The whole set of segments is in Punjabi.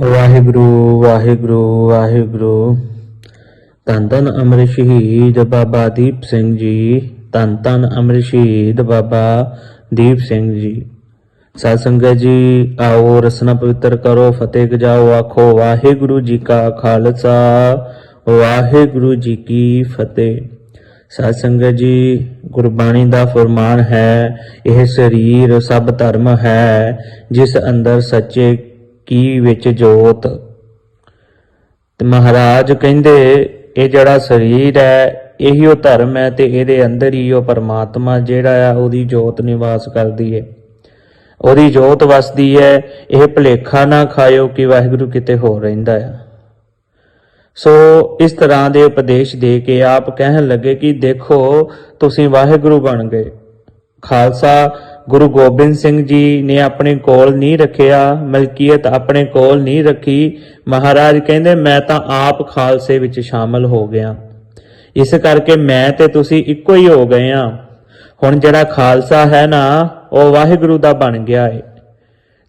ਵਾਹਿਗੁਰੂ ਵਾਹਿਗੁਰੂ ਵਾਹਿਗੁਰੂ। ਧੰਨ ਧੰਨ ਅਮਰ ਸ਼ਹੀਦ ਬਾਬਾ ਦੀਪ ਸਿੰਘ ਜੀ। ਧੰਨ ਧੰਨ ਅਮਰ ਸ਼ਹੀਦ ਬਾਬਾ ਦੀਪ ਸਿੰਘ ਜੀ। ਸਾਧ ਸੰਗਤ ਜੀ, ਆਓ ਰਸਨਾ ਪਵਿੱਤਰ ਕਰੋ, ਫਤਿਹ ਗਜਾਓ, ਆਖੋ ਵਾਹਿਗੁਰੂ ਜੀ ਕਾ ਖਾਲਸਾ, ਵਾਹਿਗੁਰੂ ਜੀ ਕੀ ਫਤਿਹ। ਸਾਧ ਸੰਗਤ ਜੀ, ਗੁਰਬਾਣੀ ਦਾ ਫਰਮਾਨ ਹੈ, ਇਹ ਸਰੀਰ ਸਭ ਧਰਮ ਹੈ, ਜਿਸ ਅੰਦਰ ਸੱਚੇ ਕੀ ਵਿੱਚ ਜੋਤ? ਤੇ ਮਹਾਰਾਜ ਕਹਿੰਦੇ, ਇਹ ਜਿਹੜਾ ਸਰੀਰ ਹੈ, ਇਹੀ ਉਹ ਧਰਮ ਹੈ ਤੇ ਇਹਦੇ ਅੰਦਰ ਹੀ ਉਹ ਪਰਮਾਤਮਾ ਜਿਹੜਾ ਆ, ਉਹਦੀ ਜੋਤ ਨਿਵਾਸ ਕਰਦੀ ਹੈ। ਉਹਦੀ ਜੋਤ ਵਸਦੀ ਹੈ, ਇਹ ਭੁਲੇਖਾ ਨਾ ਖਾਇਓ ਕਿ ਵਾਹਿਗੁਰੂ ਕਿਤੇ ਹੋਰ ਰਹਿੰਦਾ ਆ। ਸੋ ਇਸ ਤਰ੍ਹਾਂ ਦੇ ਉਪਦੇਸ਼ ਦੇ ਕੇ ਆਪ ਕਹਿਣ ਲੱਗੇ ਕਿ ਦੇਖੋ, ਤੁਸੀਂ ਵਾਹਿਗੁਰੂ ਬਣ ਗਏ। ਖਾਲਸਾ ਗੁਰੂ ਗੋਬਿੰਦ ਸਿੰਘ ਜੀ ਨੇ ਆਪਣੇ ਕੋਲ ਨਹੀਂ ਰੱਖਿਆ, ਮਲਕੀਅਤ ਆਪਣੇ ਕੋਲ ਨਹੀਂ ਰੱਖੀ। ਮਹਾਰਾਜ ਕਹਿੰਦੇ, ਮੈਂ ਤਾਂ ਆਪ ਖਾਲਸੇ ਵਿੱਚ ਸ਼ਾਮਲ ਹੋ ਗਿਆ। ਇਸ ਕਰਕੇ ਮੈਂ ਤੇ ਤੁਸੀਂ ਇੱਕੋ ਹੀ ਹੋ ਗਏ ਆ। ਹੁਣ ਜਿਹੜਾ ਖਾਲਸਾ ਹੈ ਨਾ, ਉਹ ਵਾਹਿਗੁਰੂ ਦਾ ਬਣ ਗਿਆ ਏ।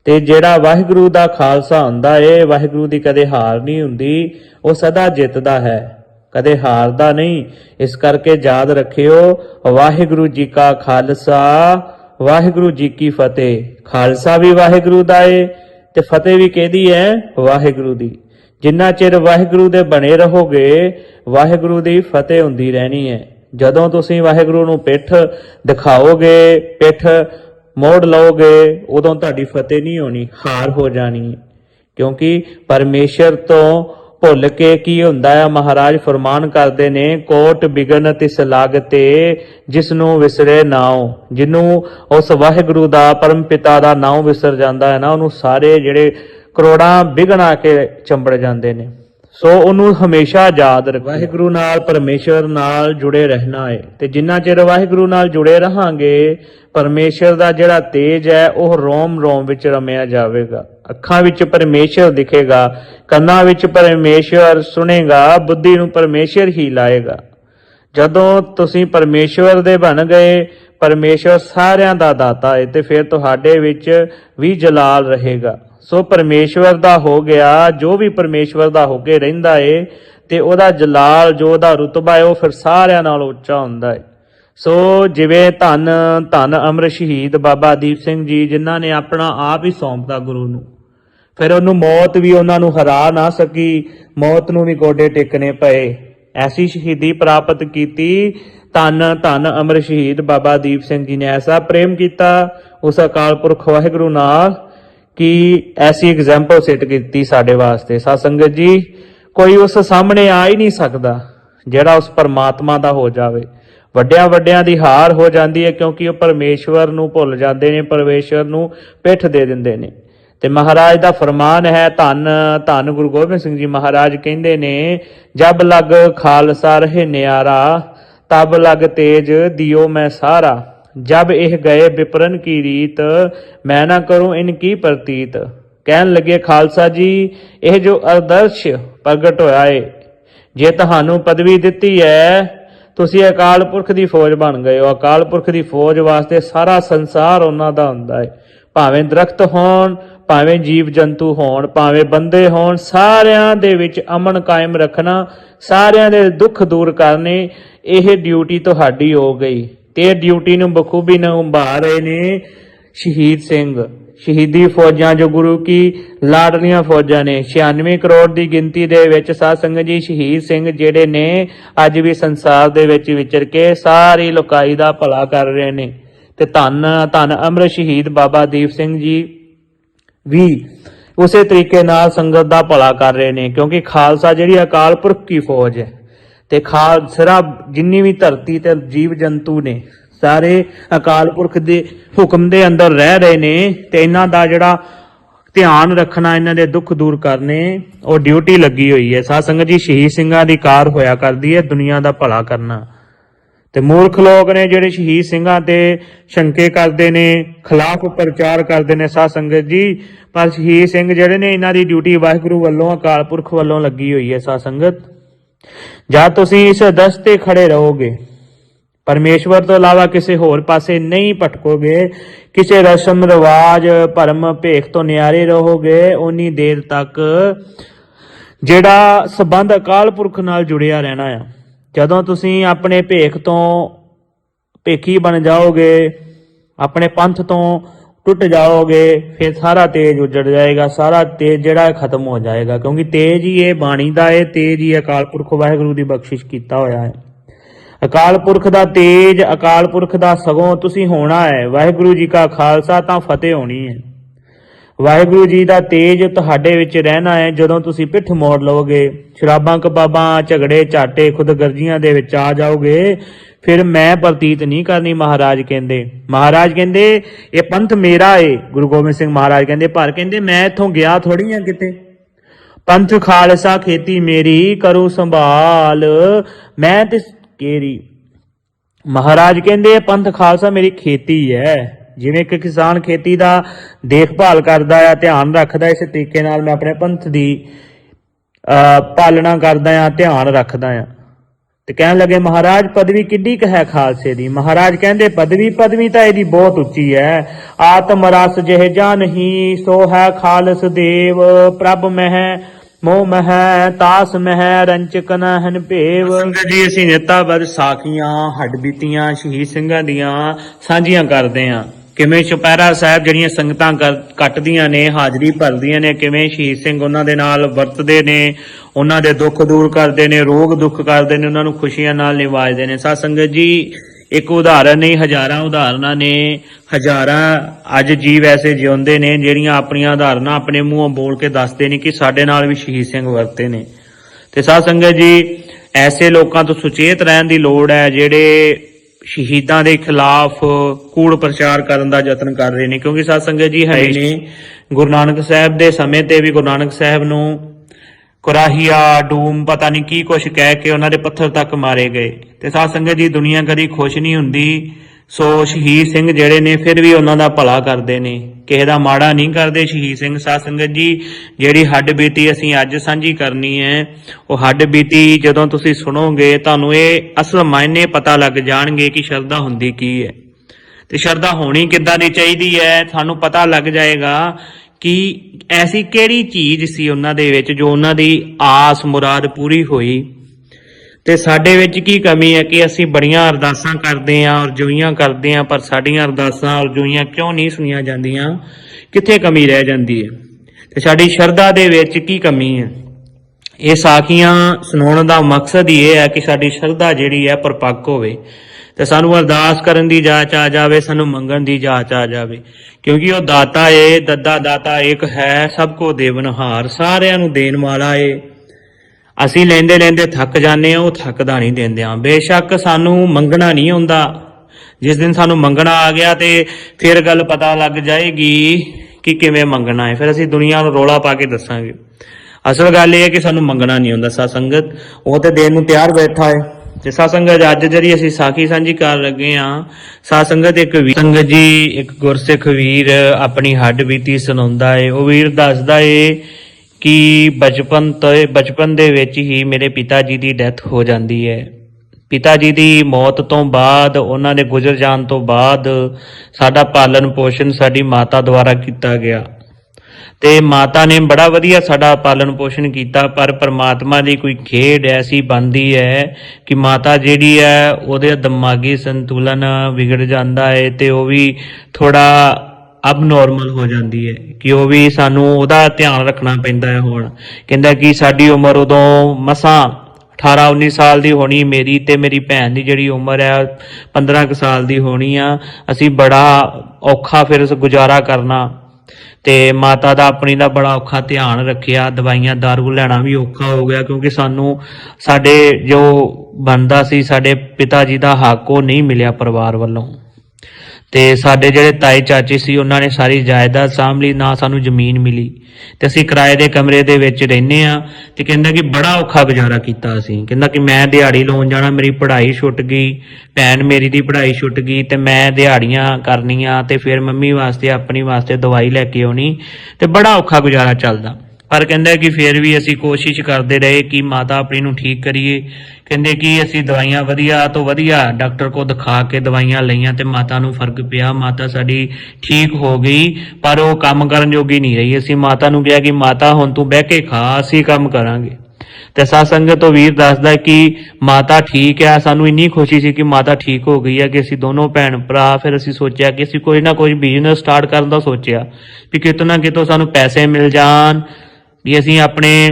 ਤੇ ਜਿਹੜਾ ਵਾਹਿਗੁਰੂ ਦਾ ਖਾਲਸਾ ਹੁੰਦਾ ਏ, ਵਾਹਿਗੁਰੂ ਦੀ ਕਦੇ ਹਾਰ ਨਹੀਂ ਹੁੰਦੀ, ਉਹ ਸਦਾ ਜਿੱਤਦਾ ਹੈ। ਕਦੇ ਹਾਰਦਾ ਨਹੀਂ। ਇਸ ਕਰਕੇ ਯਾਦ ਰੱਖਿਓ, ਵਾਹਿਗੁਰੂ ਜੀ ਕਾ ਖਾਲਸਾ ਵਾਹਿਗੁਰੂ ਜੀ ਕੀ ਫਤਿਹ। ਖਾਲਸਾ ਵੀ ਵਾਹਿਗੁਰੂ ਦਾ ਏ ਤੇ ਫਤਿਹ ਵੀ ਕਿਹਦੀ ਹੈ ਵਾਹਿਗੁਰੂ ਦੀ। ਜਿੰਨਾ ਚਿਰ ਵਾਹਿਗੁਰੂ ਦੇ ਬਣੇ ਰਹੋਗੇ, ਵਾਹਿਗੁਰੂ ਦੀ ਫਤਿਹ ਹੁੰਦੀ ਰਹਿਣੀ ਹੈ ਜਦੋਂ ਤੁਸੀਂ ਵਾਹਿਗੁਰੂ ਨੂੰ ਪਿੱਠ ਦਿਖਾਓਗੇ, ਪਿੱਠ ਮੋੜ ਲਓਗੇ, ਉਦੋਂ ਤੁਹਾਡੀ ਫਤਿਹ ਨਹੀਂ ਹੋਣੀ, ਹਾਰ ਹੋ ਜਾਣੀ। ਕਿਉਂਕਿ ਪਰਮੇਸ਼ਰ ਤੋਂ ਭੁੱਲ ਕੇ ਕੀ ਹੁੰਦਾ ਹੈ ਮਹਾਰਾਜ ਫਰਮਾਨ ਕਰਦੇ ਨੇ, ਕੋਟ ਬਿਗਨ ਤਿਸ ਲਾਗਤੇ ਜਿਸ ਨੂੰ ਵਿਸਰੇ ਨਾਉ। ਜਿਹਨੂੰ ਉਸ ਵਾਹਿਗੁਰੂ ਦਾ ਪਰਮ ਪਿਤਾ ਦਾ ਨਾਮ ਵਿਸਰ ਜਾਂਦਾ ਹੈ ਨਾ, ਉਹਨੂੰ ਸਾਰੇ ਜਿਹੜੇ ਕਰੋੜਾਂ ਵਿਘਨ ਆ ਕੇ ਚੰਬੜ ਜਾਂਦੇ ਨੇ। ਸੋ ਉਹਨੂੰ ਹਮੇਸ਼ਾ ਯਾਦ ਰੱਖੋ। ਵਾਹਿਗੁਰੂ ਨਾਲ ਪਰਮੇਸ਼ਰ ਨਾਲ ਜੁੜੇ ਰਹਿਣਾ ਹੈ ਤੇ ਜਿੰਨਾ ਚਿਰ ਵਾਹਿਗੁਰੂ ਨਾਲ ਜੁੜੇ ਰਹਾਂਗੇ ਪਰਮੇਸ਼ਰ ਦਾ ਜਿਹੜਾ ਤੇਜ ਹੈ, ਉਹ ਰੋਮ ਰੋਮ ਵਿੱਚ ਰਮਿਆ ਜਾਵੇਗਾ। ਅੱਖਾਂ ਵਿੱਚ ਪਰਮੇਸ਼ਰ ਦਿਖੇਗਾ, ਕੰਨਾਂ ਵਿੱਚ ਪਰਮੇਸ਼ਰ ਸੁਣੇਗਾ, ਬੁੱਧੀ ਨੂੰ ਪਰਮੇਸ਼ਰ ਹੀ ਲਾਏਗਾ। ਜਦੋਂ ਤੁਸੀਂ ਪਰਮੇਸ਼ਵਰ ਦੇ ਬਣ ਗਏ ਪਰਮੇਸ਼ਵਰ ਸਾਰਿਆਂ ਦਾ ਦਾਤਾ ਹੈ ਤੇ ਫਿਰ ਤੁਹਾਡੇ ਵਿੱਚ ਵੀ ਜਲਾਲ ਰਹੇਗਾ। ਸੋ ਪਰਮੇਸ਼ਵਰ ਦਾ ਹੋ ਗਿਆ, ਜੋ ਵੀ ਪਰਮੇਸ਼ਵਰ ਦਾ ਹੋ ਕੇ ਰਹਿੰਦਾ ਏ ਤੇ ਉਹਦਾ ਜਲਾਲ, ਜੋ ਉਹਦਾ ਰੁਤਬਾ ਹੈ ਉਹ ਫਿਰ ਸਾਰਿਆਂ ਨਾਲੋਂ ਉੱਚਾ ਹੁੰਦਾ ਏ। ਸੋ ਜਿਵੇਂ ਧੰਨ ਧੰਨ ਅਮਰ ਸ਼ਹੀਦ ਬਾਬਾ ਦੀਪ ਸਿੰਘ ਜੀ, ਜਿਨ੍ਹਾਂ ਨੇ ਆਪਣਾ ਆਪ ਹੀ ਸੌਂਪਤਾ ਗੁਰੂ ਨੂੰ। ਫਿਰ ਉਹਨੂੰ ਮੌਤ ਵੀ ਉਹਨਾਂ ਨੂੰ ਹਰਾ ਨਾ ਸਕੀ, ਮੌਤ ਨੂੰ ਵੀ ਗੋਡੇ ਟੇਕਣੇ ਪਏ। ਐਸੀ ਸ਼ਹੀਦੀ ਪ੍ਰਾਪਤ ਕੀਤੀ, ਧੰਨ ਧੰਨ ਅਮਰ ਸ਼ਹੀਦ ਬਾਬਾ ਦੀਪ ਸਿੰਘ ਜੀ ਨੇ ਐਸਾ ਪ੍ਰੇਮ ਕੀਤਾ, ਉਸ ਅਕਾਲ ਪੁਰਖ ਵਾਹਿਗੁਰੂ ਨਾਲ, ਕਿ ਐਸੀ ਐਗਜ਼ਾਮਪਲ ਸੈੱਟ ਕੀਤੀ ਸਾਡੇ ਵਾਸਤੇ। ਸਾਧ ਸੰਗਤ ਜੀ, ਕੋਈ ਉਸ ਸਾਹਮਣੇ ਆ ਹੀ ਨਹੀਂ ਸਕਦਾ, ਜਿਹੜਾ ਉਸ ਪਰਮਾਤਮਾ ਦਾ ਹੋ ਜਾਵੇ। ਵੱਡਿਆਂ ਵੱਡਿਆਂ ਦੀ ਹਾਰ ਹੋ ਜਾਂਦੀ ਹੈ, ਕਿਉਂਕਿ ਉਹ ਪਰਮੇਸ਼ਵਰ ਨੂੰ ਭੁੱਲ ਜਾਂਦੇ ਨੇ, ਪਰਮੇਸ਼ਵਰ ਨੂੰ ਪਿੱਠ ਦੇ ਦਿੰਦੇ ਨੇ। ਤੇ ਮਹਾਰਾਜ ਦਾ ਫਰਮਾਨ ਹੈ, ਧੰਨ ਧੰਨ ਗੁਰੂ ਗੋਬਿੰਦ ਸਿੰਘ ਜੀ ਮਹਾਰਾਜ ਕਹਿੰਦੇ ਨੇ, ਜਬ ਲਗ ਖਾਲਸਾ ਰਹੇ ਨਿਆਰਾ, ਤਬ ਲਗ ਤੇਜ ਦਿਓ ਮੈਂ ਸਾਰਾ। ਜਬ ਇਹ ਗਏ ਵਿਪਰਨ ਕੀ ਰੀਤ, ਮੈਂ ਨਾ ਕਰੂੰ ਇਨ ਕੀ ਪ੍ਰਤੀਤ। ਕਹਿਣ ਲੱਗੇ, ਖਾਲਸਾ ਜੀ, ਇਹ ਜੋ ਆਦਰਸ਼ ਪ੍ਰਗਟ ਹੋਇਆ ਏ, ਜੇ ਤੁਹਾਨੂੰ ਪਦਵੀ ਦਿੱਤੀ ਹੈ ਤੁਸੀਂ ਅਕਾਲ ਪੁਰਖ ਦੀ ਫੌਜ ਬਣ ਗਏ ਹੋ। ਅਕਾਲ ਪੁਰਖ ਦੀ ਫੌਜ ਵਾਸਤੇ ਸਾਰਾ ਸੰਸਾਰ ਉਹਨਾਂ ਦਾ ਹੁੰਦਾ ਹੈ ਭਾਵੇਂ ਦਰਖਤ ਹੋਣ ਭਾਵੇਂ ਜੀਵ ਜੰਤੂ ਹੋਣ, ਭਾਵੇਂ ਬੰਦੇ ਹੋਣ, ਸਾਰਿਆਂ ਦੇ ਵਿੱਚ ਅਮਨ ਕਾਇਮ ਰੱਖਣਾ, ਸਾਰਿਆਂ ਦੇ ਦੁੱਖ ਦੂਰ ਕਰਨੇ, ਇਹ ਡਿਊਟੀ ਤੁਹਾਡੀ ਹੋ ਗਈ। ਤੇ ਇਹ ਡਿਊਟੀ ਨੂੰ ਬਖੂਬੀ ਨਿਭਾ ਰਹੇ ਨੇ ਸ਼ਹੀਦ ਸਿੰਘ। ਸ਼ਹੀਦੀ ਫੌਜਾਂ ਜੋ ਗੁਰੂ ਕੀ ਲਾਡਲੀਆਂ ਫੌਜਾਂ ਨੇ। 96 ਕਰੋੜ ਦੀ ਗਿਣਤੀ ਦੇ ਵਿੱਚ ਸਾਧ ਸੰਗਤ ਜੀ ਸ਼ਹੀਦ ਸਿੰਘ ਜਿਹੜੇ ਨੇ, ਅੱਜ ਵੀ ਸੰਸਾਰ ਦੇ ਵਿੱਚ ਵਿਚਰ ਕੇ ਸਾਰੀ ਲੋਕਾਈ ਦਾ ਭਲਾ ਕਰ ਰਹੇ ਨੇ। ਤੇ ਧੰਨ ਧੰਨ ਅਮਰ ਸ਼ਹੀਦ ਬਾਬਾ ਦੀਪ ਸਿੰਘ ਜੀ। ਵੀ ਉਸੇ ਤਰੀਕੇ ਨਾਲ ਸੰਗਤ ਦਾ ਭਲਾ ਕਰ ਰਹੇ ਨੇ, ਕਿਉਂਕਿ ਖਾਲਸਾ ਜਿਹੜੀ ਅਕਾਲ ਪੁਰਖ ਕੀ ਫੌਜ ਹੈ ਤੇ ਖਾਲਸਾ ਜਿੰਨੀ ਵੀ ਧਰਤੀ ਤੇ ਜੀਵ ਜੰਤੂ ਨੇ, ਸਾਰੇ ਅਕਾਲ ਪੁਰਖ ਦੇ ਹੁਕਮ ਦੇ ਅੰਦਰ ਰਹਿ ਰਹੇ ਨੇ ਤੇ ਇਹਨਾਂ ਦਾ ਜਿਹੜਾ ਧਿਆਨ ਰੱਖਣਾ, ਇਹਨਾਂ ਦੇ ਦੁੱਖ ਦੂਰ ਕਰਨੇ, ਉਹ ਡਿਊਟੀ ਲੱਗੀ ਹੋਈ ਹੈ। ਸਾਧ ਸੰਗਤ ਜੀ, ਸ਼ਹੀਦ ਸਿੰਘਾਂ ਦੀ ਕਾਰ ਹੋਇਆ ਕਰਦੀ ਹੈ, ਦੁਨੀਆ ਦਾ ਭਲਾ ਕਰਨਾ। ਤੇ ਮੂਰਖ ਲੋਕ ਨੇ ਜਿਹੜੇ ਸ਼ਹੀਦ ਸਿੰਘਾਂ ਤੇ ਸ਼ੰਕੇ ਕਰਦੇ ਨੇ, ਖਿਲਾਫ ਪ੍ਰਚਾਰ ਕਰਦੇ ਨੇ ਸਾਧ ਸੰਗਤ ਜੀ, ਪਰ ਸ਼ਹੀਦ ਸਿੰਘ ਜਿਹੜੇ ਨੇ ਇਹਨਾਂ ਦੀ ਡਿਊਟੀ ਵਾਹਿਗੁਰੂ ਵੱਲੋਂ, ਅਕਾਲ ਪੁਰਖ ਵੱਲੋਂ ਲੱਗੀ ਹੋਈ ਹੈ ਸਾਧ ਸੰਗਤ। ਜਾਂ ਤੁਸੀਂ ਇਸ ਦਸਤੇ ਖੜੇ ਰਹੋਗੇ, ਪਰਮੇਸ਼ਵਰ ਤੋਂ ਇਲਾਵਾ ਕਿਸੇ ਹੋਰ ਪਾਸੇ ਨਹੀਂ ਭਟਕੋਗੇ, ਕਿਸੇ ਰਸਮ ਰਿਵਾਜ, ਭਰਮ ਭੇਖ ਤੋਂ ਨਿਆਰੇ ਰਹੋਗੇ ਉਨੀ ਦੇਰ ਤੱਕ ਜਿਹੜਾ ਸਬੰਧ ਅਕਾਲ ਪੁਰਖ ਨਾਲ ਜੁੜਿਆ ਰਹਿਣਾ ਆ। ਜਦੋਂ ਤੁਸੀਂ ਆਪਣੇ ਭੇਖ ਤੋਂ ਭੇਖੀ ਬਣ ਜਾਓਗੇ, ਆਪਣੇ ਪੰਥ ਤੋਂ ਟੁੱਟ ਜਾਓਗੇ, ਫਿਰ ਸਾਰਾ ਤੇਜ ਉਜੜ ਜਾਏਗਾ, ਸਾਰਾ ਤੇਜ ਜਿਹੜਾ ਖਤਮ ਹੋ ਜਾਏਗਾ, ਕਿਉਂਕਿ ਤੇਜ ਹੀ ਇਹ ਬਾਣੀ ਦਾ ਹੈ, ਤੇਜ ਹੀ ਅਕਾਲ ਪੁਰਖ ਵਾਹਿਗੁਰੂ ਦੀ ਬਖਸ਼ਿਸ਼ ਕੀਤਾ ਹੋਇਆ ਹੈ। ਅਕਾਲ ਪੁਰਖ ਦਾ ਤੇਜ, ਅਕਾਲ ਪੁਰਖ ਦਾ ਸਗੋਂ ਤੁਸੀਂ ਹੋਣਾ ਹੈ, ਵਾਹਿਗੁਰੂ ਜੀ ਕਾ ਖਾਲਸਾ ਤਾਂ ਫਤਿਹ ਹੋਣੀ ਹੈ। ਵਾਹਿਗੁਰੂ ਜੀ ਦਾ ਤੇਜ ਤੁਹਾਡੇ ਵਿੱਚ ਰਹਿਣਾ ਹੈ, ਜਦੋਂ ਤੁਸੀਂ ਪਿੱਠ ਮੋੜ ਲਓਗੇ ਸ਼ਰਾਬਾਂ, ਕਬਾਬਾਂ, ਝਗੜੇ, ਝਾਟੇ, ਖੁਦਗਰਜ਼ੀਆਂ ਦੇ ਵਿੱਚ ਆ ਜਾਓਗੇ, ਫਿਰ ਮੈਂ ਪ੍ਰਤੀਤ ਨਹੀਂ ਕਰਨੀ ਮਹਾਰਾਜ ਕਹਿੰਦੇ। ਮਹਾਰਾਜ ਕਹਿੰਦੇ, ਇਹ ਪੰਥ ਮੇਰਾ ਏ। ਗੁਰੂ ਗੋਬਿੰਦ ਸਿੰਘ ਮਹਾਰਾਜ ਕਹਿੰਦੇ, ਪਰ ਕਹਿੰਦੇ, ਮੈਂ ਇੱਥੋਂ ਗਿਆ ਥੋੜੀ ਆ ਕਿਤੇ। ਪੰਥ ਖਾਲਸਾ ਖੇਤੀ ਮੇਰੀ ਕਰੋ ਸੰਭਾਲ, ਮੈਂ ਤੇ ਕੇਰੀ। ਮਹਾਰਾਜ ਕਹਿੰਦੇ ਪੰਥ ਖਾਲਸਾ ਮੇਰੀ ਖੇਤੀ ਹੈ। ਜਿਵੇਂ ਕਿ ਕਿਸਾਨ ਖੇਤੀ ਦਾ ਦੇਖਭਾਲ ਕਰਦਾ ਆ ਧਿਆਨ ਰੱਖਦਾ ਇਸ ਤਰੀਕੇ ਨਾਲ ਮੈਂ ਆਪਣੇ ਪੰਥ ਦੀ ਅਹ, ਪਾਲਣਾ ਕਰਦਾ ਆ ਧਿਆਨ ਰੱਖਦਾ ਆ। ਤੇ ਕਹਿਣ ਲੱਗੇ ਮਹਾਰਾਜ ਪਦਵੀ ਕਿੱਡੀ ਕੁ ਹੈ ਖਾਲਸੇ ਦੀ? ਮਹਾਰਾਜ ਕਹਿੰਦੇ ਪਦਵੀ ਪਦਵੀ ਤਾਂ ਇਹਦੀ ਬਹੁਤ ਉੱਚੀ ਹੈ। ਆਤਮ ਰਸ ਜਿਹ ਜਾ ਨਹੀਂ ਸੋ ਹੈ ਖਾਲਸ ਦੇਵ। ਪ੍ਰਭ ਮਹਿ ਮੋਹ ਮਹਿ ਤਾਸ ਮਹਿ ਰੰਚਕ ਨਹਿਨ ਭੇਵ। ਸੰਗਤ ਜੀ ਅਸੀਂ ਨਿਤਾਬਦ ਸਾਖੀਆਂ ਹੱਡਬੀਤੀਆਂ ਸ਼ਹੀਦ ਸਿੰਘਾਂ ਦੀਆਂ ਸਾਂਝੀਆਂ ਕਰਦੇ ਆਂ। ਕਿਵੇਂ ਚੁਪਹਿਰਾ ਸਾਹਿਬ ਜਿਹੜੀਆਂ ਸੰਗਤਾਂ ਕਰ- ਕੱਟਦੀਆਂ ਨੇ, ਹਾਜ਼ਰੀ ਭਰਦੀਆਂ ਨੇ, ਕਿਵੇਂ ਸ਼ਹੀਦ ਸਿੰਘ ਉਹਨਾਂ ਦੇ ਨਾਲ ਵਰਤਦੇ ਨੇ, ਉਹਨਾਂ ਦੇ ਦੁੱਖ ਦੂਰ ਕਰਦੇ ਨੇ, ਰੋਗ ਦੁੱਖ ਕਰਦੇ ਨੇ, ਉਹਨਾਂ ਨੂੰ ਖੁਸ਼ੀਆਂ ਨਾਲ ਨਿਵਾਜਦੇ ਨੇ। ਸਾਧ ਸੰਗਤ ਜੀ, ਇੱਕ ਉਦਾਹਰਨ ਨਹੀਂ, ਹਜ਼ਾਰਾਂ ਉਦਾਹਰਨਾਂ ਨੇ। ਹਜ਼ਾਰਾਂ ਅੱਜ ਜੀਵ ਐਸੇ ਜਿਉਂਦੇ ਨੇ, ਜਿਹੜੀਆਂ ਆਪਣੀਆਂ ਉਦਾਹਰਨਾਂ ਆਪਣੇ ਮੂੰਹੋਂ ਬੋਲ ਕੇ ਦੱਸਦੇ ਨੇ ਕਿ ਸਾਡੇ ਨਾਲ ਵੀ ਸ਼ਹੀਦ ਸਿੰਘ ਵਰਤੇ ਨੇ। ਤੇ ਸਾਧ ਸੰਗਤ ਜੀ, ਐਸੇ ਲੋਕਾਂ ਤੋਂ ਸੁਚੇਤ ਰਹਿਣ ਦੀ ਲੋੜ ਹੈ, ਜਿਹੜੇ ਸ਼ਹੀਦਾਂ ਦੇ ਖਿਲਾਫ ਕੂੜ ਪ੍ਰਚਾਰ ਕਰਨ ਦਾ ਯਤਨ ਕਰ ਰਹੇ ਨੇ। ਕਿਉਂਕਿ ਸਾਧ ਸੰਗਤ ਜੀ ਹੈ ਨੇ ਗੁਰੂ ਨਾਨਕ ਸਾਹਿਬ ਦੇ ਸਮੇਂ ਤੇ ਵੀ ਗੁਰੂ ਨਾਨਕ ਸਾਹਿਬ ਨੂੰ ਕੁਰਾਹੀਆ, ਡੂਮ, ਪਤਾ ਨਹੀਂ ਕੀ ਕੁਛ ਕਹਿ ਕੇ ਉਹਨਾਂ ਦੇ ਪੱਥਰ ਤੱਕ ਮਾਰੇ ਗਏ। ਤੇ ਸਾਧ ਸੰਗਤ ਜੀ ਦੁਨੀਆ ਕਦੀ ਖੁਸ਼ ਨਹੀਂ ਹੁੰਦੀ। ਸੋ ਸ਼ਹੀਦ ਸਿੰਘ ਜਿਹੜੇ ਨੇ, ਫਿਰ ਵੀ ਉਹਨਾਂ ਦਾ ਭਲਾ ਕਰਦੇ ਨੇ। ਕਿਸੇ ਦਾ ਮਾੜਾ ਨਹੀਂ ਕਰਦੇ ਸ਼ਹੀਦ ਸਿੰਘ ਸਾਧ ਸੰਗਤ ਜੀ, ਜਿਹੜੀ ਹੱਡ ਬੀਤੀ ਅਸੀਂ ਅੱਜ ਸਾਂਝੀ ਕਰਨੀ ਹੈ, ਉਹ ਹੱਡ ਬੀਤੀ ਜਦੋਂ ਤੁਸੀਂ ਸੁਣੋਗੇ, ਤੁਹਾਨੂੰ ਇਹ ਅਸਲ ਮਾਇਨੇ ਪਤਾ ਲੱਗ ਜਾਣਗੇ ਕਿ ਸ਼ਰਧਾ ਹੁੰਦੀ ਕੀ ਹੈ। ਤੇ ਸ਼ਰਧਾ ਹੋਣੀ ਕਿੱਦਾਂ ਦੀ ਚਾਹੀਦੀ ਹੈ, ਤੁਹਾਨੂੰ ਪਤਾ ਲੱਗ ਜਾਏਗਾ ਕਿ ਐਸੀ ਕਿਹੜੀ ਚੀਜ਼ ਸੀ ਉਹਨਾਂ ਦੇ ਵਿੱਚ ਜੋ ਉਹਨਾਂ ਦੀ ਆਸ ਮੁਰਾਦ ਪੂਰੀ ਹੋਈ। ਤੇ ਸਾਡੇ ਵਿੱਚ ਕੀ ਕਮੀ ਹੈ ਕਿ ਅਸੀਂ ਬੜੀਆਂ ਅਰਦਾਸਾਂ ਕਰਦੇ ਆਂ ਔਰ ਜੋਈਆਂ ਕਰਦੇ ਆਂ ਪਰ ਸਾਡੀਆਂ ਅਰਦਾਸਾਂ ਔਰ ਜੋਈਆਂ ਕਿਉਂ ਨਹੀਂ ਸੁਣੀਆਂ ਜਾਂਦੀਆਂ? ਕਿੱਥੇ ਕਮੀ ਰਹਿ ਜਾਂਦੀ ਹੈ? ਤੇ ਸਾਡੀ ਸ਼ਰਧਾ ਦੇ ਵਿੱਚ ਕੀ ਕਮੀ ਹੈ? ਇਹ ਸਾਖੀਆਂ ਸੁਣਾਉਣ ਦਾ ਮਕਸਦ ਹੀ ਇਹ ਹੈ ਕਿ ਸਾਡੀ ਸ਼ਰਧਾ ਜਿਹੜੀ ਹੈ ਪਰਪੱਕ ਹੋਵੇ। ਤੇ ਸਾਨੂੰ ਅਰਦਾਸ ਕਰਨ ਦੀ ਜਾਚ ਆ ਜਾਵੇ, ਸਾਨੂੰ ਮੰਗਣ ਦੀ ਜਾਚ ਆ ਜਾਵੇ। ਕਿਉਂਕਿ ਉਹ ਦਾਤਾ ਏ, ਦੱਦਾ ਦਾਤਾ ਇੱਕ ਹੈ, ਸਭ ਕੋ ਦੇਵਨਹਾਰ, ਸਾਰਿਆਂ ਨੂੰ ਦੇਣ ਵਾਲਾ ਏ। ਅਸੀਂ ਲੈਂਦੇ ਲੈਂਦੇ ਥੱਕ ਜਾਂਦੇ ਆ ਉਹ ਥੱਕਦਾ ਨਹੀਂ ਦਿੰਦੇ ਆ ਬੇਸ਼ੱਕ ਸਾਨੂੰ ਮੰਗਣਾ ਨਹੀਂ ਹੁੰਦਾ ਜਿਸ ਦਿਨ ਸਾਨੂੰ ਮੰਗਣਾ ਆ ਗਿਆ ਤੇ ਫਿਰ ਗੱਲ ਪਤਾ ਲੱਗ ਜਾਏਗੀ ਕਿ ਕਿਵੇਂ ਮੰਗਣਾ ਹੈ। ਫਿਰ ਅਸੀਂ ਦੁਨੀਆ ਨੂੰ ਰੋਲਾ ਪਾ ਕੇ ਦੱਸਾਂਗੇ। ਅਸਲ ਗੱਲ ਇਹ ਹੈ ਕਿ ਸਾਨੂੰ ਮੰਗਣਾ ਨਹੀਂ ਆਉਂਦਾ ਸਾ ਉਹ ਤੇ ਦੇਣ ਨੂੰ ਤਿਆਰ ਬੈਠਾ ਹੈ। ਤੇ ਸਾ ਸੰਗਤ ਅੱਜ ਜਿਹੜੀ ਅਸੀਂ ਸਾਖੀ ਸਾਂਝੀ ਕਰ ਲੱਗੇ ਆ ਸਾ ਸੰਗਤ ਇੱਕ ਵੀਰ ਸੰਗਤ ਜੀ, ਇੱਕ ਗੁਰਸਿੱਖ ਵੀਰ ਆਪਣੀ ਹੱਡ ਬੀਤੀ ਸੁਣਾਉਂਦਾ ਏ। ਉਹ ਵੀਰ ਦੱਸਦਾ ਏ ਕਿ ਬਚਪਨ ਤੋਂ, ਬਚਪਨ ਦੇ ਵਿੱਚ ਹੀ ਮੇਰੇ ਪਿਤਾ ਜੀ ਦੀ ਡੈਥ ਹੋ ਜਾਂਦੀ ਹੈ। ਪਿਤਾ ਜੀ ਦੀ ਮੌਤ ਤੋਂ ਬਾਅਦ, ਉਹਨਾਂ ਦੇ ਗੁਜ਼ਰ ਜਾਣ ਤੋਂ ਬਾਅਦ ਸਾਡਾ ਪਾਲਣ ਪੋਸ਼ਣ ਸਾਡੀ ਮਾਤਾ ਦੁਆਰਾ ਕੀਤਾ ਗਿਆ। ਤੇ ਮਾਤਾ ਨੇ ਬੜਾ ਵਧੀਆ ਸਾਡਾ ਪਾਲਣ ਪੋਸ਼ਣ ਕੀਤਾ, ਪਰ ਪਰਮਾਤਮਾ ਦੀ ਕੋਈ ਖੇਡ ਐਸੀ ਬੰਦੀ ਹੈ ਕਿ ਮਾਤਾ ਜਿਹੜੀ ਹੈ, ਉਹਦੇ ਦਿਮਾਗੀ ਸੰਤੁਲਨ ਵਿਗੜ ਜਾਂਦਾ ਹੈ ਤੇ ਉਹ ਵੀ ਥੋੜਾ ਅਬਨੋਰਮਲ ਹੋ ਜਾਂਦੀ ਹੈ ਕਿ ਉਹ ਵੀ ਸਾਨੂੰ ਉਹਦਾ ਧਿਆਨ ਰੱਖਣਾ ਪੈਂਦਾ ਹੈ ਹੁਣ। ਕਹਿੰਦਾ ਕਿ ਸਾਡੀ ਉਮਰ ਉਦੋਂ ਮਸਾਂ 18 19 ਸਾਲ ਦੀ ਹੋਣੀ ਮੇਰੀ ਤੇ ਮੇਰੀ ਭੈਣ ਦੀ ਜਿਹੜੀ ਉਮਰ ਹੈ 15 ਕੁ ਸਾਲ ਦੀ ਹੋਣੀ ਆ। ਅਸੀਂ ਬੜਾ ਔਖਾ ਫਿਰ ਗੁਜ਼ਾਰਾ ਕਰਨਾ। ਤੇ ਮਾਤਾ ਦਾ ਆਪਣੀ ਦਾ ਬੜਾ ਔਖਾ ਧਿਆਨ ਰੱਖਿਆ। ਦਵਾਈਆਂ, ਦਾਰੂ ਲੈਣਾ ਵੀ ਔਖਾ ਹੋ ਗਿਆ ਕਿਉਂਕਿ ਸਾਨੂੰ ਸਾਡੇ ਜੋ ਬੰਦਾ ਸੀ, ਸਾਡੇ ਪਿਤਾ ਜੀ ਦਾ ਹੱਕ ਉਹ ਨਹੀਂ ਮਿਲਿਆ ਪਰਿਵਾਰ ਵੱਲੋਂ। ਤੇ ਸਾਡੇ ਜਿਹੜੇ ਤਾਏ ਚਾਚੇ ਸੀ, ਉਹਨਾਂ ਨੇ ਸਾਰੀ ਜਾਇਦਾਦ ਸਾਂਭ ਲਈ, ਨਾ ਸਾਨੂੰ ਜ਼ਮੀਨ ਮਿਲੀ। ਤੇ ਅਸੀਂ ਕਿਰਾਏ ਦੇ ਕਮਰੇ ਦੇ ਵਿੱਚ ਰਹਿੰਦੇ ਆ ਤੇ ਕਹਿੰਦਾ ਕਿ ਬੜਾ ਔਖਾ ਗੁਜ਼ਾਰਾ ਕੀਤਾ ਅਸੀਂ। ਕਹਿੰਦਾ ਕਿ ਮੈਂ ਦਿਹਾੜੀ ਲਾਉਣ ਜਾਣਾ, ਮੇਰੀ ਪੜ੍ਹਾਈ ਛੁੱਟ ਗਈ, ਭੈਣ ਮੇਰੀ ਦੀ ਪੜ੍ਹਾਈ ਛੁੱਟ ਗਈ, ਤੇ ਮੈਂ ਦਿਹਾੜੀਆਂ ਕਰਨੀਆਂ ਤੇ ਫਿਰ ਮੰਮੀ ਵਾਸਤੇ, ਆਪਣੀ ਵਾਸਤੇ ਦਵਾਈ ਲੈ ਕੇ ਆਉਣੀ। ਤੇ ਬੜਾ ਔਖਾ ਗੁਜ਼ਾਰਾ ਚੱਲਦਾ। ਪਰ ਕਹਿੰਦਾ ਕਿ ਫਿਰ ਵੀ ਅਸੀਂ ਕੋਸ਼ਿਸ਼ ਕਰਦੇ ਰਹੇ ਕਿ ਮਾਤਾ ਆਪਣੀ ਨੂੰ ਠੀਕ ਕਰੀਏ। ਕਹਿੰਦੇ ਕਿ ਅਸੀਂ ਦਵਾਈਆਂ ਵਧੀਆ ਤੋਂ ਵਧੀਆ ਡਾਕਟਰ ਕੋ ਦਿਖਾ ਕੇ ਦਵਾਈਆਂ ਲਈਆਂ ਤੇ ਮਾਤਾ ਨੂੰ ਫ਼ਰਕ ਪਿਆ। ਮਾਤਾ ਸਾਡੀ ਠੀਕ ਹੋ ਗਈ, ਪਰ ਉਹ ਕੰਮ ਕਰਨ ਜੋਗੀ ਨਹੀਂ ਰਹੀ। ਅਸੀਂ ਮਾਤਾ ਨੂੰ ਕਿਹਾ ਕਿ ਮਾਤਾ, ਹੁਣ ਤੂੰ ਬਹਿ ਕੇ ਖਾ, ਅਸੀਂ ਕੰਮ ਕਰਾਂਗੇ। ਤੇ ਸਾਧ ਸੰਗਤ ਤੋਂ ਵੀਰ ਦੱਸਦਾ ਕਿ ਮਾਤਾ ਠੀਕ ਹੈ। ਸਾਨੂੰ ਇੰਨੀ ਖੁਸ਼ੀ ਸੀ ਕਿ ਮਾਤਾ ਠੀਕ ਹੋ ਗਈ ਹੈ ਕਿ ਅਸੀਂ ਦੋਨੋਂ ਭੈਣ ਭਰਾ ਫਿਰ ਅਸੀਂ ਸੋਚਿਆ ਕਿ ਅਸੀਂ ਕੋਈ ਨਾ ਕੋਈ ਬਿਜ਼ਨਸ ਸਟਾਰਟ ਕਰਨ ਦਾ ਸੋਚਿਆ ਵੀ ਕਿਤੋਂ ਨਾ ਕਿਤੋਂ ਸਾਨੂੰ ਪੈਸੇ ਮਿਲ ਜਾਣ ਵੀ ਅਸੀਂ ਆਪਣੇ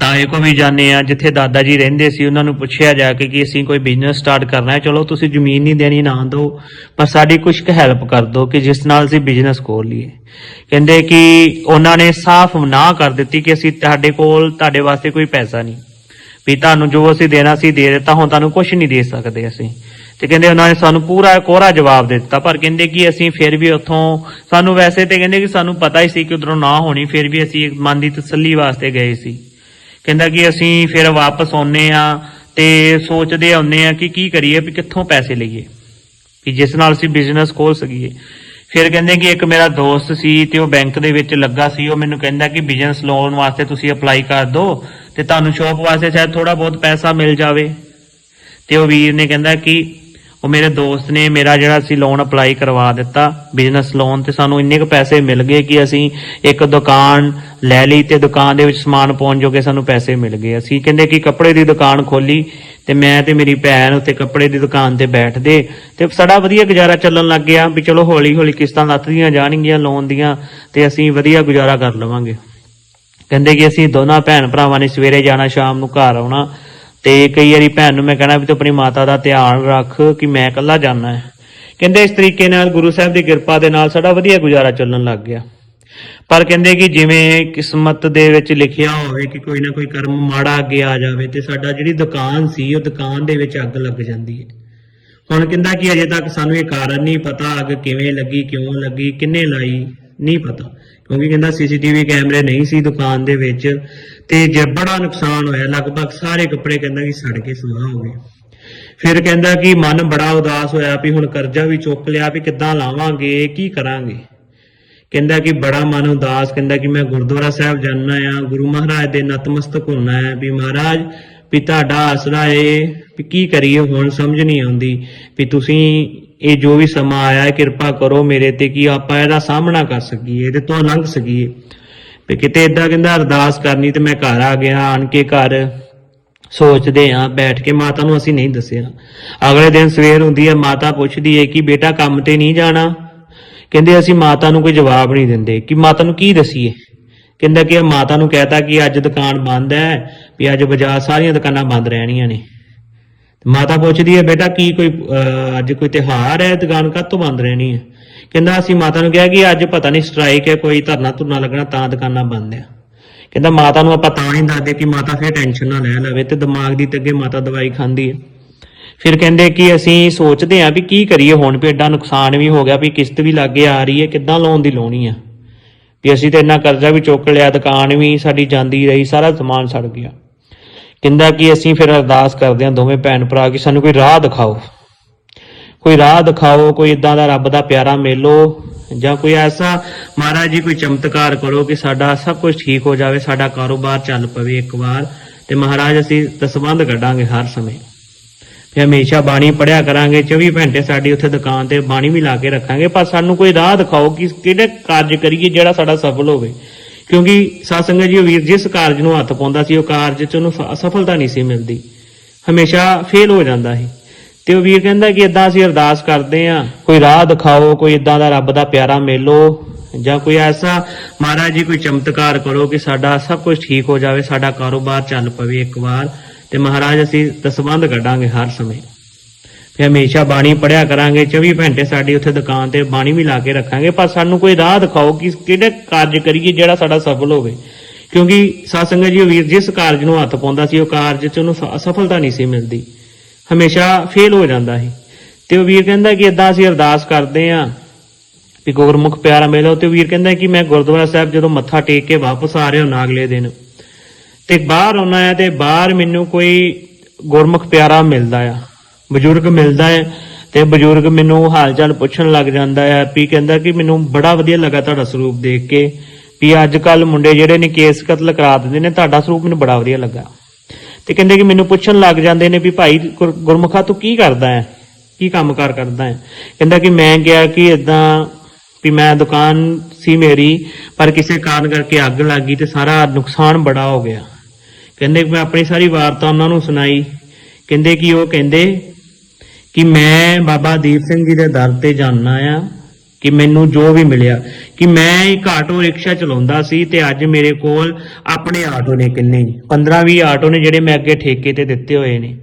ਤਾਏ ਕੋ ਵੀ ਜਾਣੇ ਆ ਜਿੱਥੇ ਦਾਦਾ ਜੀ ਰਹਿੰਦੇ ਸੀ, ਉਹਨਾਂ ਨੂੰ ਪੁੱਛਿਆ ਜਾ ਕੇ ਕਿ ਅਸੀਂ ਕੋਈ ਬਿਜ਼ਨਸ ਸਟਾਰਟ ਕਰਨਾ ਹੈ। ਚਲੋ, ਤੁਸੀਂ ਜ਼ਮੀਨ ਨਹੀਂ ਦੇਣੀ, ਨਾ ਦਿਓ, ਪਰ ਸਾਡੀ ਕੁਝ ਕੁ ਹੈਲਪ ਕਰ ਦਿਓ ਕਿ ਜਿਸ ਨਾਲ ਅਸੀਂ ਬਿਜ਼ਨਸ ਖੋਲ ਲਈਏ। ਕਹਿੰਦੇ ਕਿ ਉਹਨਾਂ ਨੇ ਸਾਫ਼ ਨਾ ਕਰ ਦਿੱਤੀ ਕਿ ਅਸੀਂ ਤੁਹਾਡੇ ਕੋਲ, ਤੁਹਾਡੇ ਵਾਸਤੇ ਕੋਈ ਪੈਸਾ ਨਹੀਂ। ਵੀ ਤੁਹਾਨੂੰ ਜੋ ਅਸੀਂ ਦੇਣਾ ਸੀ ਦੇ ਦਿੱਤਾ, ਹੁਣ ਤੁਹਾਨੂੰ ਕੁਝ ਨਹੀਂ ਦੇ ਸਕਦੇ ਅਸੀਂ। ਤੇ ਕਹਿੰਦੇ ਉਹਨਾਂ ਨੇ ਸਾਨੂੰ ਪੂਰਾ ਕੋਰਾ ਜਵਾਬ ਦੇ ਦਿੱਤਾ। ਪਰ ਕਹਿੰਦੇ ਕਿ ਅਸੀਂ ਫਿਰ ਵੀ ਉੱਥੋਂ ਸਾਨੂੰ ਵੈਸੇ ਤੇ ਕਹਿੰਦੇ ਕਿ ਸਾਨੂੰ ਪਤਾ ਹੀ ਸੀ ਕਿ ਉਧਰੋਂ ਨਾ ਹੋਣੀ, ਫਿਰ ਵੀ ਅਸੀਂ ਇੱਕ ਮਨ ਦੀ ਤਸੱਲੀ ਵਾਸਤੇ ਗਏ ਸੀ। ਕਹਿੰਦਾ ਕਿ ਅਸੀਂ ਫਿਰ ਵਾਪਸ ਆਉਨੇ ਆ ਤੇ ਸੋਚਦੇ ਆਉਨੇ ਆ ਕਿ ਕੀ ਕਰੀਏ, ਵੀ ਕਿੱਥੋਂ ਪੈਸੇ ਲਈਏ ਕਿ ਜਿਸ ਨਾਲ ਅਸੀਂ ਬਿਜ਼ਨਸ ਖੋਲ ਸਕੀਏ। ਫਿਰ ਕਹਿੰਦੇ ਕਿ ਇੱਕ ਮੇਰਾ ਦੋਸਤ ਸੀ ਤੇ ਉਹ ਬੈਂਕ ਦੇ ਵਿੱਚ ਲੱਗਾ ਸੀ, ਉਹ ਮੈਨੂੰ ਕਹਿੰਦਾ ਕਿ ਬਿਜ਼ਨਸ ਲੋਨ ਵਾਸਤੇ ਤੁਸੀਂ ਅਪਲਾਈ ਕਰ ਦਿਓ ਤੇ ਤੁਹਾਨੂੰ ਸ਼ੌਪ ਵਾਸਤੇ ਸ਼ਾਇਦ ਥੋੜਾ ਬਹੁਤ ਪੈਸਾ ਮਿਲ ਜਾਵੇ। ਤੇ ਉਹ ਵੀਰ ਨੇ ਕਹਿੰਦਾ ਕਿ ਉਹ ਮੇਰੇ ਦੋਸਤ ਨੇ ਮੇਰਾ ਜਿਹੜਾ ਸੀ ਲੋਨ ਅਪਲਾਈ ਕਰਵਾ ਦਿੱਤਾ ਬਿਜ਼ਨਸ ਲੋਨ ਤੇ ਸਾਨੂੰ ਇੰਨੇ ਕੁ ਪੈਸੇ ਮਿਲ ਗਏ ਕਿ ਅਸੀਂ ਇੱਕ ਦੁਕਾਨ ਲੈ ਲਈ ਤੇ ਦੁਕਾਨ ਦੇ ਵਿੱਚ ਸਮਾਨ ਪਾਉਣ ਜੋਗੇ ਸਾਨੂੰ ਪੈਸੇ ਮਿਲ ਗਏ। ਅਸੀਂ ਕਹਿੰਦੇ ਕਿ ਕੱਪੜੇ ਦੀ ਦੁਕਾਨ ਖੋਲੀ ਤੇ ਮੈਂ ਤੇ ਮੇਰੀ ਭੈਣ ਉੱਤੇ ਕੱਪੜੇ ਦੀ ਦੁਕਾਨ ਤੇ ਬੈਠਦੇ ਤੇ ਸਾਡਾ ਵਧੀਆ ਗੁਜ਼ਾਰਾ ਚੱਲਣ ਲੱਗ ਗਿਆ ਵੀ ਚਲੋ ਹੌਲੀ ਹੌਲੀ ਕਿਸ਼ਤਾਂ ਲੱਥਦੀਆਂ ਜਾਣਗੀਆਂ ਲੋਨ ਦੀਆਂ ਤੇ ਅਸੀਂ ਵਧੀਆ ਗੁਜ਼ਾਰਾ ਕਰ ਲਵਾਂਗੇ। ਕਹਿੰਦੇ ਕਿ ਅਸੀਂ ਦੋਨਾਂ ਭੈਣ ਭਰਾਵਾਂ ਨੇ ਸਵੇਰੇ ਜਾਣਾ, ਸ਼ਾਮ ਨੂੰ ਘਰ ਆਉਣਾ। ਤੇ ਕਈ ਵਾਰੀ ਭੈਣ ਨੂੰ ਮੈਂ ਕਹਿਣਾ ਵੀ ਤੂੰ ਆਪਣੀ ਮਾਤਾ ਦਾ ਧਿਆਨ ਰੱਖ ਕਿ ਮੈਂ ਇਕੱਲਾ ਜਾਣਾ ਹੈ। ਕਹਿੰਦੇ ਇਸ ਤਰੀਕੇ ਨਾਲ ਗੁਰੂ ਸਾਹਿਬ ਦੀ ਕਿਰਪਾ ਦੇ ਨਾਲ ਸਾਡਾ ਵਧੀਆ ਗੁਜ਼ਾਰਾ ਚੱਲਣ ਲੱਗ ਗਿਆ। ਪਰ ਕਹਿੰਦੇ ਕਿ ਜਿਵੇਂ ਕਿਸਮਤ ਦੇ ਵਿੱਚ ਲਿਖਿਆ ਹੋਵੇ ਕਿ ਕੋਈ ਨਾ ਕੋਈ ਕਰਮ ਮਾੜਾ ਅੱਗੇ ਆ ਜਾਵੇ ਤੇ ਸਾਡਾ ਜਿਹੜੀ ਦੁਕਾਨ ਸੀ, ਉਹ ਦੁਕਾਨ ਦੇ ਵਿੱਚ ਅੱਗ ਲੱਗ ਜਾਂਦੀ ਹੈ। ਹੁਣ ਕਹਿੰਦਾ ਕਿ ਅਜੇ ਤੱਕ ਸਾਨੂੰ ਇਹ ਕਾਰਨ ਨਹੀਂ ਪਤਾ ਅੱਗ ਕਿਵੇਂ ਲੱਗੀ, ਕਿਉਂ ਲੱਗੀ, ਕਿੰਨੇ ਲਾਈ, ਨਹੀਂ ਪਤਾ। ਕਿਉਂਕਿ ਕਹਿੰਦਾ ਸੀਸੀਟੀਵੀ ਕੈਮਰੇ ਨਹੀਂ ਸੀ ਦੁਕਾਨ ਦੇ ਵਿੱਚ ਤੇ ਜੇ ਬੜਾ ਨੁਕਸਾਨ ਹੋਇਆ, ਲਗਭਗ ਸਾਰੇ ਕੱਪੜੇ ਕਹਿੰਦਾ ਕਿ ਸੜ ਕੇ ਸੁਆਹ ਹੋ ਗਏ। ਫਿਰ ਕਹਿੰਦਾ ਕਿ ਮਨ ਬੜਾ ਉਦਾਸ ਹੋਇਆ ਵੀ ਹੁਣ ਕਰਜ਼ਾ ਵੀ ਚੁੱਕ ਲਿਆ, ਵੀ ਕਿੱਦਾਂ ਲਾਵਾਂਗੇ, ਕੀ ਕਰਾਂਗੇ? ਕਹਿੰਦਾ ਕਿ ਬੜਾ ਮਨ ਉਦਾਸ, ਕਹਿੰਦਾ ਕਿ ਮੈਂ ਗੁਰਦੁਆਰਾ ਸਾਹਿਬ ਜਾਣਾ ਆ, ਗੁਰੂ ਮਹਾਰਾਜ ਦੇ ਨਤਮਸਤਕ ਹੋਣਾ ਹੈ ਵੀ ਮਹਾਰਾਜ, ਵੀ ਤੁਹਾਡਾ ਆਸਰਾ ਏ, ਵੀ ਕੀ ਕਰੀਏ, ਹੁਣ ਸਮਝ ਨਹੀਂ ਆਉਂਦੀ, ਵੀ ਤੁਸੀਂ ਇਹ ਜੋ ਵੀ ਸਮਾਂ ਆਇਆ ਹੈ, ਕਿਰਪਾ ਕਰੋ ਮੇਰੇ ਤੇ ਕਿ ਆਪਾਂ ਇਹਦਾ ਸਾਹਮਣਾ ਕਰ ਸਕੀਏ, ਇਹਦੇ ਤੋਂ ਲੰਘ ਸਕੀਏ। ਵੀ ਕਿਤੇ ਇਦਾਂ ਕਹਿੰਦਾ ਅਰਦਾਸ ਕਰਨੀ ਤੇ ਮੈਂ ਘਰ ਆ ਗਿਆ, ਆਣ ਕੇ ਘਰ ਸੋਚਦੇ ਆ ਬੈਠ ਕੇ ਮਾਤਾ ਨੂੰ ਅਸੀਂ ਨਹੀਂ ਦੱਸਿਆ। ਅਗਲੇ ਦਿਨ ਸਵੇਰ ਹੁੰਦੀ ਹੈ, ਮਾਤਾ ਪੁੱਛਦੀ ਹੈ ਕਿ ਬੇਟਾ ਕੰਮ ਤੇ ਨਹੀਂ ਜਾਣਾ? ਕਹਿੰਦੇ ਅਸੀਂ ਮਾਤਾ ਨੂੰ ਕੋਈ ਜਵਾਬ ਨਹੀਂ ਦਿੰਦੇ। ਕਿ ਮਾਤਾ ਨੂੰ ਕੀ ਦਸੀਏ? ਕਹਿੰਦਾ ਕਿ ਮਾਤਾ ਨੂੰ ਕਹਤਾ ਕਿ ਅੱਜ ਦੁਕਾਨ ਬੰਦ ਹੈ, ਵੀ ਅੱਜ ਬਾਜ਼ਾਰ ਸਾਰੀਆਂ ਦੁਕਾਨਾਂ ਬੰਦ ਰਹਿਣੀਆਂ ਨੇ। ਮਾਤਾ ਪੁੱਛਦੀ ਹੈ, ਬੇਟਾ, ਕੀ ਕੋਈ ਅੱਜ ਕੋਈ ਤਿਹਾਰ ਹੈ? ਦੁਕਾਨ ਕਾਹਤੋਂ ਬੰਦ ਰਹਿਣੀ ਹੈ? ਕਹਿੰਦਾ, ਅਸੀਂ ਮਾਤਾ ਨੂੰ ਕਿਹਾ ਕਿ ਅੱਜ ਪਤਾ ਨਹੀਂ ਸਟ੍ਰਾਈਕ ਹੈ, ਕੋਈ ਧਰਨਾ ਧੁਰਨਾ ਲੱਗਣਾ ਤਾਂ ਦੁਕਾਨਾਂ ਬੰਦ ਆ ਕਹਿੰਦਾ, ਮਾਤਾ ਨੂੰ ਆਪਾਂ ਤਾਂ ਨਹੀਂ ਦੱਸਦੇ ਕਿ ਮਾਤਾ ਫਿਰ ਟੈਨਸ਼ਨ ਨਾ ਲੈ ਲਵੇ ਤੇ ਦਿਮਾਗ ਦੀ ਤੇ ਅੱਗੇ ਮਾਤਾ ਦਵਾਈ ਖਾਂਦੀ ਹੈ। ਫਿਰ ਕਹਿੰਦੇ ਕਿ ਅਸੀਂ ਸੋਚਦੇ ਆਂ ਵੀ ਕੀ ਕਰੀਏ ਹੁਣ, ਵੀ ਐਡਾ ਨੁਕਸਾਨ ਵੀ ਹੋ ਗਿਆ, ਵੀ ਕਿਸ਼ਤ ਵੀ ਲਾਗੇ ਆ ਰਹੀ ਹੈ, ਕਿੱਦਾਂ ਲੋਨ ਦੀ ਲੋਣੀ ਆ? ਵੀ ਅਸੀਂ ਤੇ ਇੰਨਾ ਕਰਜ਼ਾ ਵੀ ਚੁੱਕ ਲਿਆ, ਦੁਕਾਨ ਵੀ ਸਾਡੀ ਜਾਂਦੀ ਰਹੀ, ਸਾਰਾ ਸਮਾਨ ਸੜ ਗਿਆ। ਕਹਿੰਦਾ ਕਿ ਅਸੀਂ ਫਿਰ ਅਰਦਾਸ ਕਰਦੇ ਆਂ ਦੋਵੇਂ ਭੈਣ ਭਰਾ ਕਿ ਸਾਨੂੰ ਕੋਈ ਰਾਹ ਦਿਖਾਓ। ਕੋਈ ਰਾਹ ਦਿਖਾਓ, ਕੋਈ ਇਦਾਂ ਦਾ ਰੱਬ ਦਾ ਪਿਆਰਾ ਮੇਲੋ ਜਾਂ ਕੋਈ ਐਸਾ ਮਹਾਰਾਜ ਜੀ ਕੋਈ ਚਮਤਕਾਰ ਕਰੋ ਕਿ ਸਾਡਾ ਸਭ ਕੁਝ ਠੀਕ ਹੋ ਜਾਵੇ, ਸਾਡਾ ਕਾਰੋਬਾਰ ਚੱਲ ਪਵੇ ਇੱਕ ਵਾਰ ਤੇ ਮਹਾਰਾਜ ਅਸੀਂ ਦਸਬੰਦ ਕੱਢਾਂਗੇ ਹਰ ਸਮੇਂ। ਤੇ ਹਮੇਸ਼ਾ ਬਾਣੀ ਪੜਿਆ ਕਰਾਂਗੇ 24 ਘੰਟੇ ਸਾਡੀ ਉੱਥੇ ਦੁਕਾਨ ਤੇ ਬਾਣੀ ਵੀ ਲਾ ਕੇ ਰੱਖਾਂਗੇ, ਪਰ ਸਾਨੂੰ ਕੋਈ ਰਾਹ ਦਿਖਾਓ ਕਿ ਕਿਹੜੇ ਕਾਰਜ ਕਰੀਏ ਜਿਹੜਾ ਸਾਡਾ ਸਫਲ ਹੋਵੇ। ਕਿਉਂਕਿ ਸਾਧ ਜੀ, ਉਹ ਵੀਰ ਜਿਸ ਕਾਰਜ ਨੂੰ ਹੱਥ ਪਾਉਂਦਾ ਸੀ, ਉਹ ਕਾਰਜ ਚ ਉਹਨੂੰ ਸਫਲਤਾ ਨਹੀਂ ਸੀ ਮਿਲਦੀ। ਹਮੇਸ਼ਾ ਫੇਲ ਹੋ ਜਾਂਦਾ ਸੀ। ਤੇ ਉਹ ਵੀਰ ਕਹਿੰਦਾ ਕਿ ਇਦਾਂ ਅਸੀਂ ਅਰਦਾਸ ਕਰਦੇ ਆ ਕੋਈ ਰਾਹ ਦਿਖਾਓ, ਕੋਈ ਇਦਾਂ ਦਾ ਰੱਬ ਦਾ ਪਿਆਰਾ ਮੇਲੋ, ਜਾਂ ਕੋਈ ਐਸਾ, ਮਹਾਰਾਜ ਜੀ, ਕੋਈ ਚਮਤਕਾਰ ਕਰੋ ਕਿ ਸਾਡਾ ਸਭ ਕੁਝ ਠੀਕ ਹੋ ਜਾਵੇ, ਸਾਡਾ ਕਾਰੋਬਾਰ ਚੱਲ ਪਵੇ ਇੱਕ ਵਾਰ, ਤੇ ਮਹਾਰਾਜ ਅਸੀਂ ਦਸਬੰਦ ਕੱਢਾਂਗੇ ਹਰ ਸਮੇਂ। ਤੇ ਹਮੇਸ਼ਾ ਬਾਣੀ ਪੜਿਆ ਕਰਾਂਗੇ 24 ਘੰਟੇ ਸਾਡੀ ਉੱਥੇ ਦੁਕਾਨ ਤੇ ਬਾਣੀ ਵੀ ਲਾ ਕੇ ਰੱਖਾਂਗੇ, ਪਰ ਸਾਨੂੰ ਕੋਈ ਰਾਹ ਦਿਖਾਓ ਕਿ ਕਿਹੜੇ ਕਾਰਜ ਕਰੀਏ ਜਿਹੜਾ ਸਾਡਾ ਸਫਲ ਹੋਵੇ। ਕਿਉਂਕਿ ਸਾਧ ਜੀ, ਉਹ ਵੀਰ ਜਿਸ ਕਾਰਜ ਨੂੰ ਹੱਥ ਪਾਉਂਦਾ ਸੀ, ਉਹ ਕਾਰਜ ਚ ਉਹਨੂੰ ਸਫਲਤਾ ਨਹੀਂ ਸੀ ਮਿਲਦੀ। ਹਮੇਸ਼ਾ ਫੇਲ ਹੋ ਜਾਂਦਾ ਸੀ। ਤੇ ਉਹ ਵੀਰ ਕਹਿੰਦਾ ਕਿ ਇਦਾਂ ਅਸੀਂ ਅਰਦਾਸ ਕਰਦੇ ਆਂ ਵੀ ਗੁਰਮੁਖ ਪਿਆਰਾ ਮਿਲੋ, ਤੇ ਵੀਰ ਕਹਿੰਦਾ ਕਿ ਮੈਂ ਗੁਰਦੁਆਰਾ ਸਾਹਿਬ ਜਦੋਂ ਮੱਥਾ ਟੇਕ ਕੇ ਵਾਪਸ ਆ ਰਿਹਾ ਹਾਂ ਅਗਲੇ ਦਿਨ, ਤੇ ਬਾਹਰ ਆਉਣਾ ਹੈ ਤੇ ਬਾਹਰ ਮੈਨੂੰ ਕੋਈ ਗੁਰਮੁਖ ਪਿਆਰਾ ਮਿਲਦਾ ਆ। ਬਜ਼ੁਰਗ ਮਿਲਦਾ ਹੈ ਤੇ ਬਜ਼ੁਰਗ ਮੈਨੂੰ ਹਾਲ ਚਾਲ ਪੁੱਛਣ ਲੱਗ ਜਾਂਦਾ ਹੈ। ਵੀ ਕਹਿੰਦਾ ਕਿ ਮੈਨੂੰ ਬੜਾ ਵਧੀਆ ਲੱਗਾ ਤੁਹਾਡਾ ਸਰੂਪ ਦੇਖ ਕੇ। ਵੀ ਅੱਜ ਕੱਲ ਮੁੰਡੇ ਜਿਹੜੇ ਨੇ ਕੇਸ ਕਤਲ ਕਰਾ ਦਿੰਦੇ ਨੇ, ਤੁਹਾਡਾ ਸਰੂਪ ਮੈਨੂੰ ਬੜਾ ਵਧੀਆ ਲੱਗਾ। ਤੇ ਕਹਿੰਦੇ ਕਿ ਮੈਨੂੰ ਪੁੱਛਣ ਲੱਗ ਜਾਂਦੇ ਨੇ ਵੀ ਭਾਈ ਗੁਰਮੁਖਾ ਤੂੰ ਕੀ ਕਰਦਾ ਹੈ? ਕੀ ਕੰਮਕਾਰ ਕਰਦਾ ਹੈ? ਕਹਿੰਦਾ ਕਿ ਮੈਂ ਕਿਹਾ ਕਿ ਇਦਾਂ ਵੀ ਮੈਂ ਦੁਕਾਨ ਸੀ ਮੇਰੀ, ਪਰ ਕਿਸੇ ਕਾਰਨ ਕਰਕੇ ਅੱਗ ਲੱਗ ਗਈ ਤੇ ਸਾਰਾ ਨੁਕਸਾਨ ਬੜਾ ਹੋ ਗਿਆ। ਕਹਿੰਦੇ ਮੈਂ ਆਪਣੀ ਸਾਰੀ ਵਾਰਤਾ ਉਹਨਾਂ ਨੂੰ ਸੁਣਾਈ। ਕਹਿੰਦੇ ਕਿ ਉਹ ਕਹਿੰਦੇ ਕਿ ਮੈਂ ਬਾਬਾ ਦੀਪ ਸਿੰਘ ਜੀ ਦੇ ਦਰ ਤੇ ਜਾਣਾ ਆ, ਕਿ ਮੈਨੂੰ ਜੋ ਵੀ ਮਿਲਿਆ। ਕਿ ਮੈਂ ਇੱਕ ਆਟੋ ਰਿਕਸ਼ਾ ਚਲਾਉਂਦਾ ਸੀ ਤੇ ਅੱਜ ਮੇਰੇ ਕੋਲ ਆਪਣੇ ਆਟੋ ਨੇ ਕਿੰਨੇ 15 20 ਆਟੋ ਨੇ ਜਿਹੜੇ ਮੈਂ ਅੱਗੇ ਠੇਕੇ ਤੇ ਦਿੱਤੇ ਹੋਏ ਨੇ।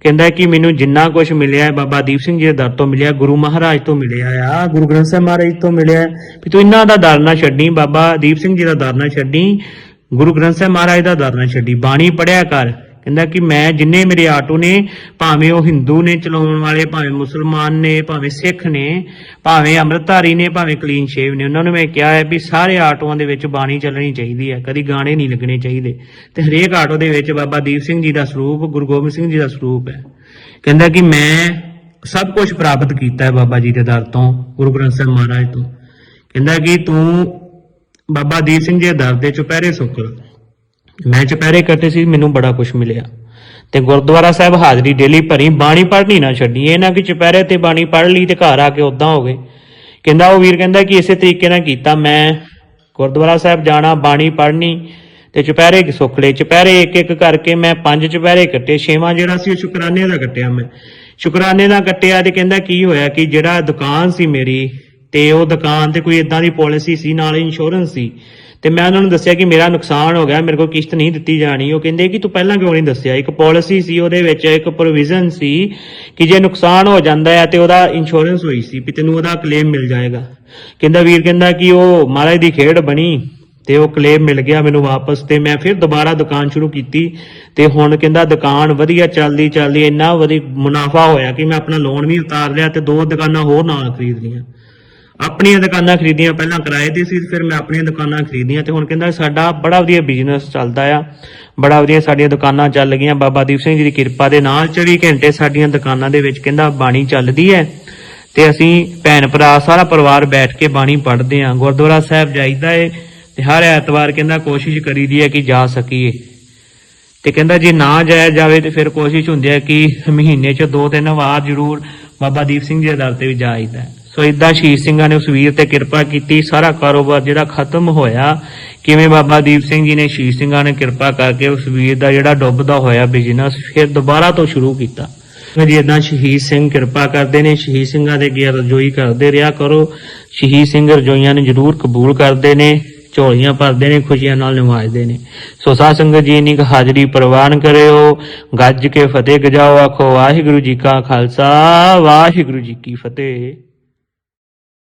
ਕਹਿੰਦਾ ਕਿ ਮੈਨੂੰ ਜਿੰਨਾ ਕੁਝ ਮਿਲਿਆ ਹੈ, ਬਾਬਾ ਦੀਪ ਸਿੰਘ ਜੀ ਦੇ ਦਰ ਤੋਂ ਮਿਲਿਆ, ਗੁਰੂ ਮਹਾਰਾਜ ਤੋਂ ਮਿਲਿਆ ਆ, ਗੁਰੂ ਗ੍ਰੰਥ ਸਾਹਿਬ ਮਹਾਰਾਜ ਤੋਂ ਮਿਲਿਆ। ਵੀ ਤੂੰ ਇਹਨਾਂ ਦਾ ਦਰ ਨਾ ਛੱਡੀ, ਬਾਬਾ ਦੀਪ ਸਿੰਘ ਜੀ ਦਾ ਦਰ ਨਾ ਛੱਡੀ, ਗੁਰੂ ਗ੍ਰੰਥ ਸਾਹਿਬ ਮਹਾਰਾਜ ਦਾ ਦਰ ਨਾ ਛੱਡੀ। ਬਾਣੀ ਪੜਿਆ ਕਰ। ਕਹਿੰਦਾ ਕਿ ਮੈਂ ਜਿੰਨੇ ਮੇਰੇ ਆਟੋ ਨੇ, ਭਾਵੇਂ ਉਹ ਹਿੰਦੂ ਨੇ ਚਲਾਉਣ ਵਾਲੇ, ਭਾਵੇਂ ਮੁਸਲਮਾਨ ਨੇ, ਭਾਵੇਂ ਸਿੱਖ ਨੇ, ਭਾਵੇਂ ਅੰਮ੍ਰਿਤਧਾਰੀ ਨੇ, ਭਾਵੇਂ ਕਲੀਨ ਸ਼ੇਵ ਨੇ, ਉਹਨਾਂ ਨੂੰ ਮੈਂ ਕਿਹਾ ਹੈ ਵੀ ਸਾਰੇ ਆਟੋਆਂ ਦੇ ਵਿੱਚ ਬਾਣੀ ਚੱਲਣੀ ਚਾਹੀਦੀ ਹੈ, ਕਦੀ ਗਾਣੇ ਨਹੀਂ ਲੱਗਣੇ ਚਾਹੀਦੇ। ਤੇ ਹਰੇਕ ਆਟੋ ਦੇ ਵਿੱਚ ਬਾਬਾ ਦੀਪ ਸਿੰਘ ਜੀ ਦਾ ਸਰੂਪ, ਗੁਰੂ ਗੋਬਿੰਦ ਸਿੰਘ ਜੀ ਦਾ ਸਰੂਪ ਹੈ। ਕਹਿੰਦਾ ਕਿ ਮੈਂ ਸਭ ਕੁਝ ਪ੍ਰਾਪਤ ਕੀਤਾ ਹੈ ਬਾਬਾ ਜੀ ਦੇ ਦਰ ਤੋਂ, ਗੁਰੂ ਗ੍ਰੰਥ ਸਾਹਿਬ ਮਹਾਰਾਜ ਤੋਂ। ਕਹਿੰਦਾ ਕਿ ਤੂੰ ਬਾਬਾ ਦੀਪ ਸਿੰਘ ਜੀ ਦੇ ਦਰ ਦੇ ਚੁਪਹਿਰੇ ਸੁੱਕ ਮੈਂ ਚੁਪਹਿਰੇ ਕੱਟੇ ਸੀ, ਮੈਨੂੰ ਬੜਾ ਕੁਝ ਮਿਲਿਆ। ਤੇ ਗੁਰਦੁਆਰਾ ਸਾਹਿਬ ਹਾਜ਼ਰੀ ਡੇਲੀ ਭਰੀ, ਬਾਣੀ ਪੜ੍ਹਨੀ ਨਾ ਛੱਡੀ। ਇਹ ਨਾ ਕਿ ਚੁਪਹਿਰੇ ਤੇ ਬਾਣੀ ਪੜ੍ਹ ਲਈ ਤੇ ਘਰ ਆ ਕੇ ਉਦਾਂ ਹੋ ਗਏ। ਕਹਿੰਦਾ, ਉਹ ਵੀਰ ਕਹਿੰਦਾ ਕਿ ਇਸੇ ਤਰੀਕੇ ਨਾਲ ਕੀਤਾ ਮੈਂ। ਗੁਰਦੁਆਰਾ ਸਾਹਿਬ ਜਾਣਾ, ਬਾਣੀ ਪੜ੍ਹਨੀ ਤੇ ਚੁਪਹਿਰੇ ਸੁੱਖ ਲਏ ਚੁਪਹਿਰੇ ਇੱਕ ਇੱਕ ਕਰਕੇ ਮੈਂ ਪੰਜ ਚੁਪਹਿਰੇ ਕੱਟੇ। ਛੇਵਾਂ ਜਿਹੜਾ ਸੀ, ਉਹ ਸ਼ੁਕਰਾਨੇ ਦਾ ਕੱਟਿਆ ਮੈਂ। ਸ਼ੁਕਰਾਨੇ ਦਾ ਕੱਟਿਆ ਤੇ ਕਹਿੰਦਾ ਕੀ ਹੋਇਆ ਕਿ ਜਿਹੜਾ ਦੁਕਾਨ ਸੀ ਮੇਰੀ ਤੇ ਉਹ ਦੁਕਾਨ ਤੇ ਕੋਈ ਇਦਾਂ ਦੀ ਪਾਲਿਸੀ ਸੀ, ਨਾਲ ਇੰਸ਼ੋਰੈਂਸ ਸੀ। ਤੇ ਮੈਂ ਉਹਨਾਂ ਨੂੰ ਦੱਸਿਆ ਕਿ ਮੇਰਾ ਨੁਕਸਾਨ ਹੋ ਗਿਆ, ਮੇਰੇ ਕੋਲ ਕਿਸ਼ਤ ਨਹੀਂ ਦਿੱਤੀ ਜਾਣੀ। ਉਹ ਕਹਿੰਦੇ ਕਿ ਤੂੰ ਪਹਿਲਾਂ ਕਿਉਂ ਨਹੀਂ ਦੱਸਿਆ? ਇੱਕ ਪਾਲਿਸੀ ਸੀ ਉਹਦੇ ਵਿੱਚ, ਇੱਕ ਪ੍ਰੋਵੀਜ਼ਨ ਸੀ ਕਿ ਜੇ ਨੁਕਸਾਨ ਹੋ ਜਾਂਦਾ ਹੈ ਤੇ ਉਹਦਾ ਇੰਸ਼ੋਰੈਂਸ ਹੋਈ ਸੀ ਵੀ ਤੈਨੂੰ ਉਹਦਾ ਕਲੇਮ ਮਿਲ ਜਾਏਗਾ। ਕਹਿੰਦਾ ਵੀਰ, ਕਹਿੰਦਾ ਕਿ ਉਹ ਮਹਾਰਾਜ ਦੀ ਖੇਡ ਬਣੀ ਤੇ ਉਹ ਕਲੇਮ ਮਿਲ ਗਿਆ ਮੈਨੂੰ ਵਾਪਸ ਤੇ ਮੈਂ ਫਿਰ ਦੁਬਾਰਾ ਦੁਕਾਨ ਸ਼ੁਰੂ ਕੀਤੀ ਤੇ ਹੁਣ ਕਹਿੰਦਾ ਦੁਕਾਨ ਵਧੀਆ ਚੱਲਦੀ ਚੱਲਦੀ ਇੰਨਾ ਵਧੀਆ ਮੁਨਾਫਾ ਹੋਇਆ ਕਿ ਮੈਂ ਆਪਣਾ ਲੋਨ ਵੀ ਉਤਾਰ ਲਿਆ ਤੇ ਦੋ ਦੁਕਾਨਾਂ ਹੋਰ ਨਾਲ ਖਰੀਦ ਲਈਆਂ। ਆਪਣੀਆਂ ਦੁਕਾਨਾਂ ਖਰੀਦੀਆਂ, ਪਹਿਲਾਂ ਕਿਰਾਏ ਤੇ ਸੀ, ਫਿਰ ਮੈਂ ਆਪਣੀਆਂ ਦੁਕਾਨਾਂ ਖਰੀਦੀਆਂ ਤੇ ਹੁਣ ਕਹਿੰਦਾ ਸਾਡਾ ਬੜਾ ਵਧੀਆ ਬਿਜ਼ਨਸ ਚੱਲਦਾ ਆ। ਬੜਾ ਵਧੀਆ ਸਾਡੀਆਂ ਦੁਕਾਨਾਂ ਚੱਲ ਗਈਆਂ। ਬਾਬਾ ਦੀਪ ਸਿੰਘ ਜੀ ਦੀ ਕਿਰਪਾ ਦੇ ਨਾਲ 24 ਘੰਟੇ ਸਾਡੀਆਂ ਦੁਕਾਨਾਂ ਦੇ ਵਿੱਚ ਕਹਿੰਦਾ ਬਾਣੀ ਚੱਲਦੀ ਹੈ ਤੇ ਅਸੀਂ ਭੈਣ ਭਰਾ ਸਾਰਾ ਪਰਿਵਾਰ ਬੈਠ ਕੇ ਬਾਣੀ ਪੜ੍ਹਦੇ ਆਂ ਗੁਰਦੁਆਰਾ ਸਾਹਿਬ ਜਾਈਦਾ ਏ ਤੇ ਹਰ ਐਤਵਾਰ ਕਹਿੰਦਾ ਕੋਸ਼ਿਸ਼ ਕਰੀਦੀ ਹੈ ਕਿ ਜਾ ਸਕੀਏ। ਤੇ ਕਹਿੰਦਾ ਜੇ ਨਾ ਜਾਇਆ ਜਾਵੇ ਤੇ ਫਿਰ ਕੋਸ਼ਿਸ਼ ਹੁੰਦੀ ਹੈ ਕਿ ਮਹੀਨੇ 'ਚ ਦੋ ਤਿੰਨ ਵਾਰ ਜ਼ਰੂਰ ਬਾਬਾ ਦੀਪ ਸਿੰਘ ਜੀ ਦੇ ਦਰ ਤੇ ਵੀ ਜਾਈਦਾ ਹੈ। ਸੋ ਇਦਾਂ ਸ਼ਹੀਦ ਸਿੰਘਾਂ ਨੇ ਉਸ ਵੀਰ ਤੇ ਕਿਰਪਾ ਕੀਤੀ, ਸਾਰਾ ਕਾਰੋਬਾਰ ਜਿਹੜਾ ਖਤਮ ਹੋਇਆ, ਕਿਵੇਂ ਬਾਬਾ ਦੀਪ ਸਿੰਘ ਜੀ ਨੇ ਸ਼ਹੀਦ ਸਿੰਘਾਂ ਨੇ ਕਿਰਪਾ ਕਰਕੇ ਉਸ ਵੀਰ ਦਾ ਜਿਹੜਾ ਡੁੱਬਦਾ ਹੋਇਆ ਬਿਜ਼ਨਸ ਫਿਰ ਦੁਬਾਰਾ ਤੋਂ ਸ਼ੁਰੂ ਕੀਤਾ। ਜੀ ਇਦਾਂ ਸ਼ਹੀਦ ਸਿੰਘ ਕਿਰਪਾ ਕਰਦੇ ਨੇ, ਸ਼ਹੀਦ ਸਿੰਘਾਂ ਦੇ ਅੱਗੇ ਰਜੋਈ ਕਰਦੇ ਰਿਹਾ ਕਰੋ। ਸ਼ਹੀਦ ਸਿੰਘ ਰਜੋਈਆਂ ਨੂੰ ਜ਼ਰੂਰ ਕਬੂਲ ਕਰਦੇ ਨੇ, ਝੋਲੀਆਂ ਭਰਦੇ ਨੇ, ਖੁਸ਼ੀਆਂ ਨਾਲ ਨਿਵਾਜਦੇ ਨੇ। ਸੋ ਸਾਧ ਸੰਗਤ ਜੀ, ਇੰਨੀ ਹਾਜ਼ਰੀ ਪ੍ਰਵਾਨ ਕਰਿਓ। ਗੱਜ ਕੇ ਫਤਿਹ ਗਜਾਓ, ਆਖੋ ਵਾਹਿਗੁਰੂ ਜੀ ਕਾ ਖਾਲਸਾ, ਵਾਹਿਗੁਰੂ ਜੀ ਕੀ ਫਤਿਹ।